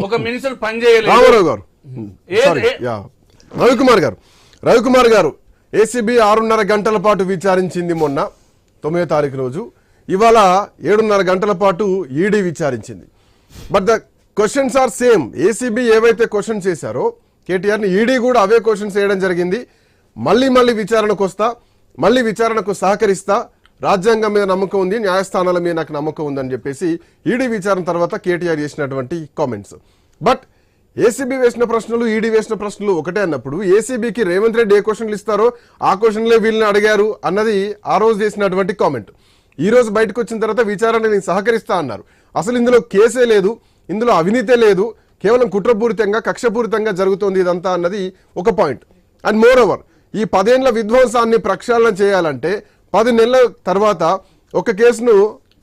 ఒక మినిస్టర్ పని చేయలేదు. రామారావు గారు. ఏ- యా. రవికుమార్ గారు. రవికుమార్ గారు ఏసీబీ ఆరున్నర గంటల పాటు విచారించింది మొన్న తొమ్మిదో తారీఖు రోజు. ఇవాళ ఏడున్నర గంటల పాటు ED విచారించింది. But the questions are same ACB ఏవైతే క్వశ్చన్స్ చేశారో కేటీఆర్ని ఈడీ కూడా అవే క్వశ్చన్స్ వేయడం జరిగింది. మళ్ళీ మళ్ళీ విచారణకు వస్తా మళ్ళీ విచారణకు సహకరిస్తా రాజ్యాంగం మీద నమ్మకం ఉంది న్యాయస్థానాల మీద నాకు నమ్మకం ఉందని చెప్పేసి ఈడీ విచారణ తర్వాత కేటీఆర్ చేసినటువంటి కామెంట్స్ బట్ ఏసీబీ వేసిన ప్రశ్నలు ఈడీ వేసిన ప్రశ్నలు ఒకటే అన్నప్పుడు ఏసీబీకి రేవంత్ రెడ్డి ఏ క్వశ్చన్లు ఇస్తారో ఆ క్వశ్చన్లే వీళ్ళని అడిగారు అన్నది ఆ రోజు చేసినటువంటి కామెంట్ ఈ రోజు బయటకు వచ్చిన తర్వాత విచారణ నేను సహకరిస్తా అన్నారు. అసలు ఇందులో కేసే లేదు ఇందులో అవినీతే లేదు కేవలం కుట్రపూరితంగా కక్షపూరితంగా జరుగుతోంది ఇదంతా అన్నది ఒక పాయింట్ అండ్ మోర్ ఓవర్ ఈ పదేండ్ల విధ్వంసాన్ని ప్రక్షాళన చేయాలంటే పది నెలల తర్వాత ఒక కేసును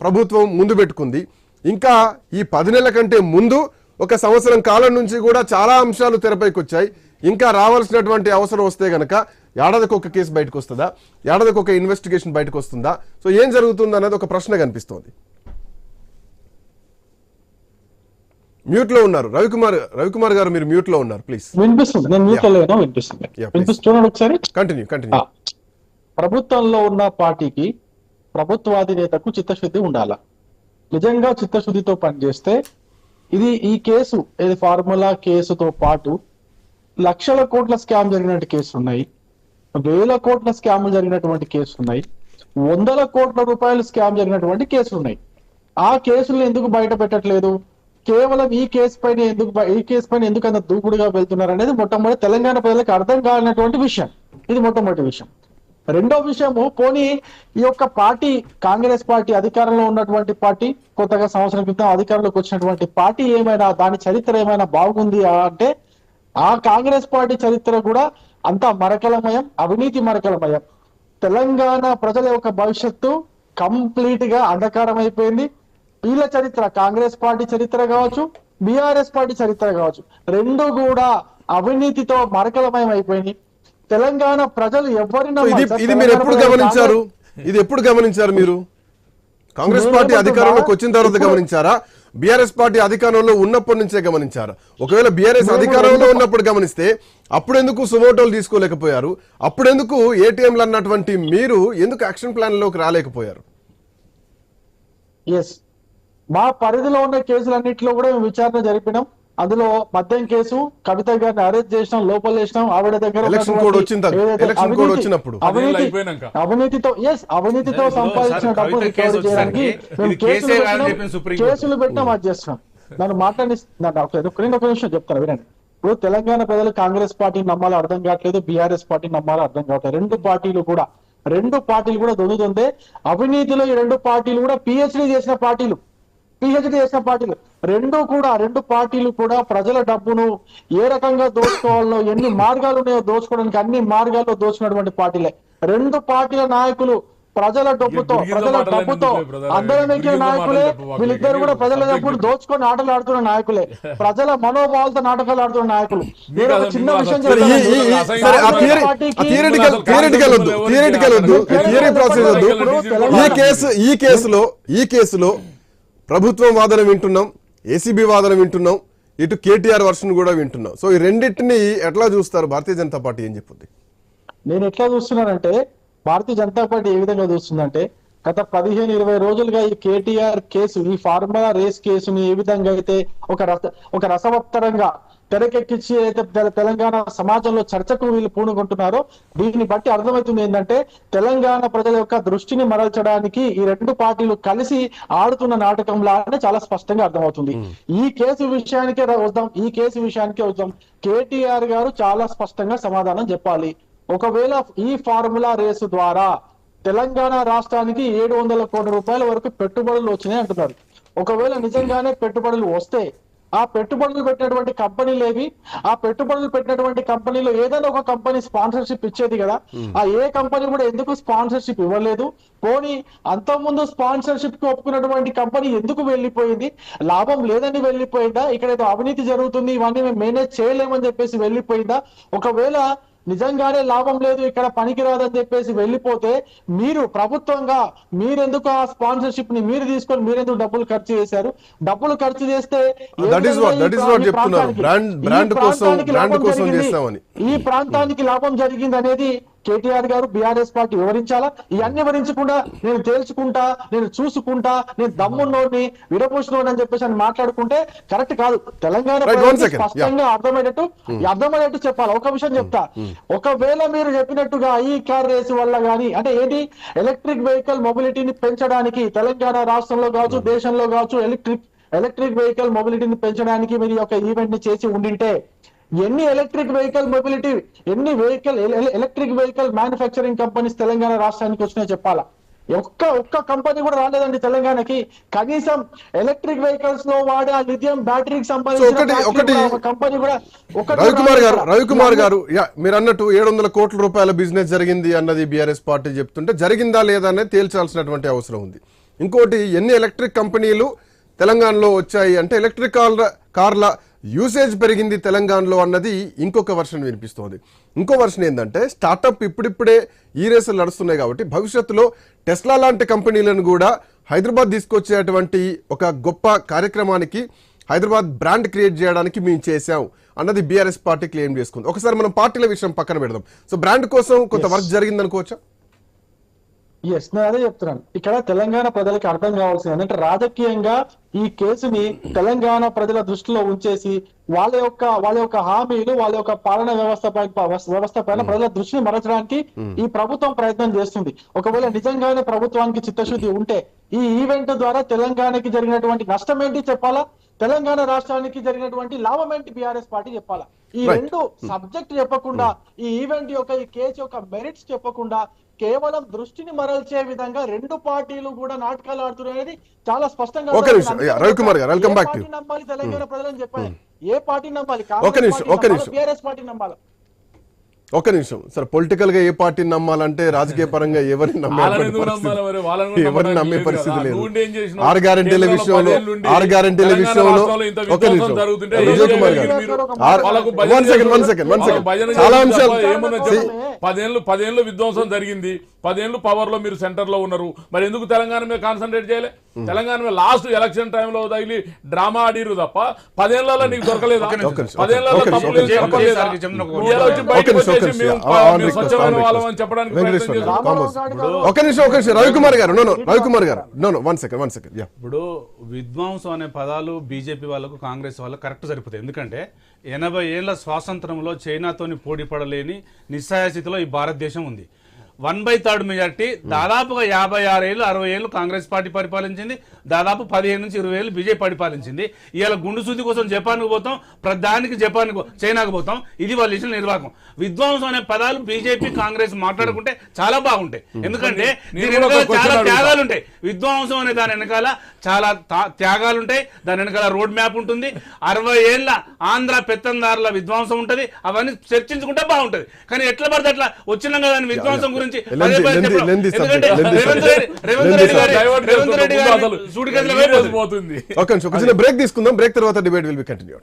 ప్రభుత్వం ముందు పెట్టుకుంది. ఇంకా ఈ పది నెలల కంటే ముందు ఒక సంవత్సరం కాలం నుంచి కూడా చాలా అంశాలు తెరపైకి వచ్చాయి. ఇంకా రావాల్సినటువంటి అవసరం వస్తే గనక ఏడాదికి ఒక కేసు బయటకు వస్తుందా? ఏడాదికి ఒక ఇన్వెస్టిగేషన్ బయటకు వస్తుందా? సో ఏం జరుగుతుంది అన్నది ఒక ప్రశ్న కనిపిస్తోంది. మ్యూట్లో ఉన్నారు. రవికుమార్ రవికుమార్ గారు మీరు మ్యూట్లో ఉన్నారు ప్లీజ్ వినిపిస్తుంది. నేను మ్యూట్ ఒకసారి? కంటిన్యూ కంటిన్యూ ప్రభుత్వంలో ఉన్న పార్టీకి ప్రభుత్వాధినేతకు చిత్తశుద్ధి ఉండాల? నిజంగా చిత్తశుద్ధితో పనిచేస్తే ఇది ఈ కేసు ఇది ఫార్ములా కేసుతో పాటు లక్షల కోట్ల స్కామ్ జరిగినటువంటి కేసులు ఉన్నాయి వేల కోట్ల స్కామ్ జరిగినటువంటి కేసులు ఉన్నాయి వందల కోట్ల రూపాయల స్కామ్ జరిగినటువంటి కేసులు ఉన్నాయి ఆ కేసులను ఎందుకు బయట పెట్టట్లేదు? కేవలం ఈ కేసు పైన ఎందుకు ఈ కేసు పైన ఎందుకు అంత దూకుడుగా వెళ్తున్నారు అనేది మొట్టమొదటి తెలంగాణ ప్రజలకు అర్థం కానటువంటి విషయం. ఇది మొట్టమొదటి విషయం. రెండో విషయము పోనీ ఈ యొక్క పార్టీ కాంగ్రెస్ పార్టీ అధికారంలో ఉన్నటువంటి పార్టీ కొత్తగా సంవత్సరం క్రితం అధికారంలోకి వచ్చినటువంటి పార్టీ ఏమైనా దాని చరిత్ర ఏమైనా బాగుంది అంటే ఆ కాంగ్రెస్ పార్టీ చరిత్ర కూడా అంతా మరకలమయం అవినీతి మరకలమయం. తెలంగాణ ప్రజల యొక్క భవిష్యత్తు కంప్లీట్గా అంధకారం అయిపోయింది వీళ్ళ చరిత్ర కాంగ్రెస్ పార్టీ చరిత్ర కావచ్చు బీఆర్ఎస్ పార్టీ చరిత్ర కావచ్చు రెండు కూడా అవినీతితో మరకలమయం అయిపోయింది తెలంగాణ ప్రజలు ఎవరిని ఇది మీరు ఎప్పుడు గమనించారు? ఇది ఎప్పుడు గమనించారు మీరు? కాంగ్రెస్ పార్టీ? అధికారంలోకి వచ్చిన తర్వాత గమనించారా? బీఆర్ఎస్ పార్టీ అధికారంలో ఉన్నప్పటి నుంచే గమనించారా. ఒకవేళ బీఆర్ఎస్ అధికారంలో ఉన్నప్పుడు గమనిస్తే అప్పుడెందుకు సుమోటోలు తీసుకోలేకపోయారు? అప్పుడెందుకు ఏటీఎంలు అన్నటువంటి మీరు ఎందుకు యాక్షన్ ప్లాన్లోకి రాలేకపోయారు మా పరిధిలో ఉన్న కేసులన్నింటిలో కూడా మేము విచారణ జరిపినాం. అందులో మద్యం కేసు కవిత గారిని అరెస్ట్ చేసినాం లోపల చేసినాం ఆవిడ దగ్గర. అవినీతితో ఎస్ అవినీతితో సంపాదించిన రికవరీ చేయడానికి మేము కేసులు పెట్టినాం. కేసులు అది చేస్తున్నాం. నన్ను మాట్లాడి నన్ను ఒక ఒక రెండు- ఒక నిమిషం చెప్తాను వినండి. ఇప్పుడు తెలంగాణ ప్రజలు కాంగ్రెస్ పార్టీని నమ్మాలో అర్థం కావట్లేదు బీఆర్ఎస్ పార్టీని నమ్మాలో అర్థం కావట్లేదు. రెండు పార్టీలు కూడా. రెండు పార్టీలు కూడా దొంగతుందే అవినీతిలో ఈ రెండు పార్టీలు కూడా పిహెచ్డి చేసిన పార్టీలు. పిహెచ్డి చేసిన పార్టీలు. రెండు కూడా రెండు పార్టీలు కూడా ప్రజల డబ్బును ఏ రకంగా దోచుకోవాలో ఎన్ని మార్గాలు ఉన్నాయో దోచుకోవడానికి అన్ని మార్గాల్లో దోచుకున్నటువంటి పార్టీలే. రెండు పార్టీల నాయకులు ప్రజల డబ్బుతో ప్రజల డబ్బుతో? అందరం ఎక్కిన నాయకులే వీళ్ళిద్దరు కూడా ప్రజల. డబ్బులు దోచుకొని ఆటలు ఆడుతున్న నాయకులే. ప్రజల మనోభావాలతో నాటకాలు ఆడుతున్న నాయకులు. నేను ఒక చిన్న విషయం చెప్తాను. కేసు ఈ కేసులో ఈ కేసులో ప్రభుత్వం వాదన వింటున్నాం ఏసీబీ వాదన వింటున్నాం ఇటు కేటీఆర్ వర్షన్ కూడా వింటున్నాం. సో ఈ రెండింటిని ఎట్లా చూస్తారు? భారతీయ జనతా పార్టీ ఏం చెప్పింది నేను ఎట్లా చూస్తున్నానంటే భారతీయ జనతా పార్టీ ఏ విధంగా చూస్తుందంటే గత పదిహేను ఇరవై రోజులుగా ఈ కేటీఆర్ కేసు ఈ ఫార్ములా రేస్ కేసుని ఏ విధంగా అయితే ఒక రస ఒక రసవత్తరంగా తెరకెక్కించి అయితే తెల- తెలంగాణ సమాజంలో చర్చకు వీళ్ళు పూనుకుంటున్నారో దీన్ని బట్టి అర్థమవుతుంది ఏంటంటే తెలంగాణ ప్రజల యొక్క దృష్టిని మరల్చడానికి ఈ రెండు పార్టీలు కలిసి ఆడుతున్న నాటకం లానే చాలా స్పష్టంగా అర్థమవుతుంది. ఈ కేసు విషయానికే వద్దాం ఈ కేసు విషయానికే వద్దాం. కేటీఆర్ గారు చాలా స్పష్టంగా సమాధానం చెప్పాలి. ఒకవేళ ఈ ఫార్ములా రేసు ద్వారా తెలంగాణ రాష్ట్రానికి ఏడు వందల కోట్ల రూపాయల వరకు పెట్టుబడులు వచ్చినాయి అంటున్నారు. ఒకవేళ నిజంగానే పెట్టుబడులు వస్తే ఆ పెట్టుబడులు పెట్టినటువంటి కంపెనీలు ఏవి? ఆ పెట్టుబడులు పెట్టినటువంటి కంపెనీలో ఏదైనా ఒక కంపెనీ స్పాన్సర్షిప్ ఇచ్చేది కదా. ఆ ఏ కంపెనీ కూడా ఎందుకు స్పాన్సర్షిప్ ఇవ్వలేదు? పోనీ అంతకుముందు స్పాన్సర్షిప్కి ఒప్పుకున్నటువంటి కంపెనీ ఎందుకు వెళ్ళిపోయింది? లాభం లేదని వెళ్ళిపోయిందా? ఇక్కడ ఏదో అవినీతి జరుగుతుంది ఇవన్నీ మేము మేనేజ్ చేయలేమని చెప్పేసి వెళ్ళిపోయిందా? ఒకవేళ నిజంగానే లాభం లేదు ఇక్కడ పనికిరాదని చెప్పేసి వెళ్ళిపోతే మీరు ప్రభుత్వంగా మీరెందుకు ఆ స్పాన్సర్షిప్ని మీరు తీసుకొని మీరెందుకు డబ్బులు ఖర్చు చేశారు డబ్బులు ఖర్చు చేస్తే ఈ. ప్రాంతానికి- లాభం జరిగింది. ఈ ప్రాంతానికి లాభం జరిగింది అనేది కేటీఆర్ గారు బీఆర్ఎస్ పార్టీ వివరించాలా? ఇవన్నీ వివరించకుండా నేను తేల్చుకుంటా నేను చూసుకుంటా నేను దమ్మున్నోడిని విడపూసినోడిని అని చెప్పేసి అని మాట్లాడుకుంటే కరెక్ట్ కాదు. తెలంగాణ. స్పష్టంగా అర్థమయ్యేటట్టు అర్థమయ్యేట్టు చెప్పాలి. ఒక విషయం చెప్తా. ఒకవేళ మీరు చెప్పినట్టుగా ఈ కార్ రేసు వల్ల గానీ అంటే ఏంటి? ఎలక్ట్రిక్ వెహికల్ మొబిలిటీని పెంచడానికి తెలంగాణ రాష్ట్రంలో కావచ్చు దేశంలో కావచ్చు ఎలక్ట్రిక్ ఎలక్ట్రిక్ వెహికల్ మొబిలిటీని పెంచడానికి మీరు ఈ యొక్క ఈవెంట్ని చేసి ఉండింటే ఎన్ని ఎలక్ట్రిక్ వెహికల్ మొబిలిటీ ఎన్ని vehicle electric vehicle manufacturing companies Telangana రాష్ట్రానికి వచ్చినాయో చెప్పాలా? ఒక్క ఒక్క కంపెనీ కూడా రాలేదండి తెలంగాణకి. కనీసం ఎలక్ట్రిక్ వెహికల్స్లో వాడే ఆ లిథియం బ్యాటరీకి సంబంధించిన కంపెనీ కూడా రవికుమార్ గారు. రవికుమార్ గారు మీరు అన్నట్టు ఏడు వందల కోట్ల రూపాయల బిజినెస్ జరిగింది అన్నది బీఆర్ఎస్ పార్టీ చెప్తుంటే జరిగిందా లేదా అనేది తేల్చాల్సినటువంటి అవసరం ఉంది. ఇంకోటి ఎన్ని ఎలక్ట్రిక్ కంపెనీలు తెలంగాణలో వచ్చాయి అంటే ఎలక్ట్రిక్ కార్ల కార్ల యూసేజ్ పెరిగింది తెలంగాణలో అన్నది ఇంకొక వర్షన్ వినిపిస్తోంది. ఇంకో వర్షన్ ఏంటంటే స్టార్టప్ ఇప్పుడిప్పుడే ఈ రేసులు నడుస్తున్నాయి కాబట్టి భవిష్యత్తులో టెస్లా లాంటి కంపెనీలను కూడా హైదరాబాద్ తీసుకొచ్చేటువంటి ఒక గొప్ప కార్యక్రమానికి హైదరాబాద్ బ్రాండ్ క్రియేట్ చేయడానికి మేము చేశాం అన్నది బీఆర్ఎస్ పార్టీ క్లెయిమ్ చేసుకుంది. ఒకసారి మనం పార్టీల విషయం పక్కన పెడదాం. సో బ్రాండ్ కోసం కొంత వర్క్ జరిగింది అనుకోవచ్చా ఎస్ నేను అదే చెప్తున్నాను. ఇక్కడ తెలంగాణ ప్రజలకి అర్థం కావాల్సింది ఏంటంటే రాజకీయంగా ఈ కేసుని తెలంగాణ ప్రజల దృష్టిలో ఉంచేసి వాళ్ళ యొక్క వాళ్ళ యొక్క హామీలు వాళ్ళ యొక్క పాలన వ్యవస్థ వ్యవస్థ పైన ప్రజల దృష్టిని మరచడానికి ఈ ప్రభుత్వం ప్రయత్నం చేస్తుంది. ఒకవేళ నిజంగానే ప్రభుత్వానికి చిత్తశుద్ధి ఉంటే ఈ ఈవెంట్ ద్వారా తెలంగాణకి జరిగినటువంటి నష్టం ఏంటి చెప్పాలా? తెలంగాణ రాష్ట్రానికి జరిగినటువంటి లాభం ఏంటి బీఆర్ఎస్ పార్టీ చెప్పాలా? ఈ. రెండు సబ్జెక్ట్ చెప్పకుండా ఈ ఈవెంట్ యొక్క ఈ కేసు యొక్క మెరిట్స్ చెప్పకుండా కేవలం దృష్టిని మరల్చే విధంగా రెండు పార్టీలు కూడా నాటకాలు ఆడుతున్నాయనేది చాలా స్పష్టంగా. పార్టీ నమ్మాలి తెలంగాణ ప్రజలని చెప్పాలి ఏ పార్టీ నమ్మాలి నిమిషం, ఒక నిమిషం. బీఆర్ఎస్ పార్టీ నమ్మాలి ఒక నిమిషం. సార్ పొలిటికల్గా ఏ పార్టీని నమ్మాలంటే రాజకీయ పరంగా ఎవరిని నమ్మాలి ఎవరిని నమ్మే పరిస్థితి. లేదు? ఆరు గ్యారెంటీల విషయంలో ఆరు గ్యారెంటీల విషయంలో ఒక విధ్వంసం నిమిషం. జరుగుతుంటే విజయ్ కుమార్ గారు చేసి- second, one వాళ్ళకు second. భజన చాలా అంశాలు పదేళ్ళు పదేళ్ళు విధ్వంసం జరిగింది. పదేళ్ళు పవర్లో మీరు సెంటర్లో ఉన్నారు. మరి ఎందుకు తెలంగాణ మీద కాన్సన్ట్రేట్ చేయలే? తెలంగాణ మీద లాస్ట్ ఎలక్షన్ టైంలో తగిలి డ్రామా ఆడిరు తప్ప పదేళ్ళలో నీకు దొరకలేదు. పదేళ్ళలో తప్పులు ఒక నిమిషం. ఒక నిమిషం. రవికుమార్ గారు no no Ravikumar garu. No no one second one second. Yeah. ఇప్పుడు విధ్వంసం అనే పదాలు బీజేపీ వాళ్ళకు కాంగ్రెస్ వాళ్ళకు కరెక్ట్ సరిపోతాయి. ఎందుకంటే ఎనభై ఏళ్ళ స్వాతంత్రంలో చైనాతోని పోటీ పడలేని నిస్సహాయ స్థితిలో ఈ భారతదేశం ఉంది. One by third majority. దాదాపుగా యాభై ఆరు ఏళ్ళు అరవై ఏళ్ళు కాంగ్రెస్ పార్టీ పరిపాలించింది. దాదాపు పదిహేను నుంచి ఇరవై ఏళ్ళు బీజేపీ పరిపాలించింది. ఇవాళ గుండు శుద్ధి కోసం జపాన్కు పోతాం ప్రధానికి జపాన్కు చైనాకు పోతాం. ఇది వాళ్ళ ఇచ్చిన నిర్వాహకం. విధ్వంసం అనే పదాలు బీజేపీ కాంగ్రెస్ మాట్లాడుకుంటే చాలా బాగుంటాయి. ఎందుకంటే దీని వెనకాల చాలా. త్యాగాలు ఉంటాయి. విధ్వంసం అనే దాని వెనకాల చాలా త్యాగాలు ఉంటాయి. దాని వెనకాల రోడ్ మ్యాప్ ఉంటుంది. అరవై ఏళ్ళ ఆంధ్ర పెత్తందారుల విధ్వంసం ఉంటది. అవన్నీ చర్చించుకుంటే బాగుంటది. కానీ ఎట్లా పడితే అట్లా వచ్చినాం కదా అని విధ్వంసం గురించి Lengthy- పదే పదే lengthy- చెప్పడం. lengthy subject, ఎందుకంటే lengthy Revanth subject. Reddy Revanth Lengthy Reddy గారి డైవర్ట్ రేవంత్ రెడ్డి చేస్తున్న గారి అసలు సూటిగతిలో ఈ రోజు అయిపోతుంది. పోతుంది ఒక నిమిషం ఒక చిన్న బ్రేక్ తీసుకుందాం బ్రేక్ తర్వాత డిబేట్ విల్ బి కంటిన్యూ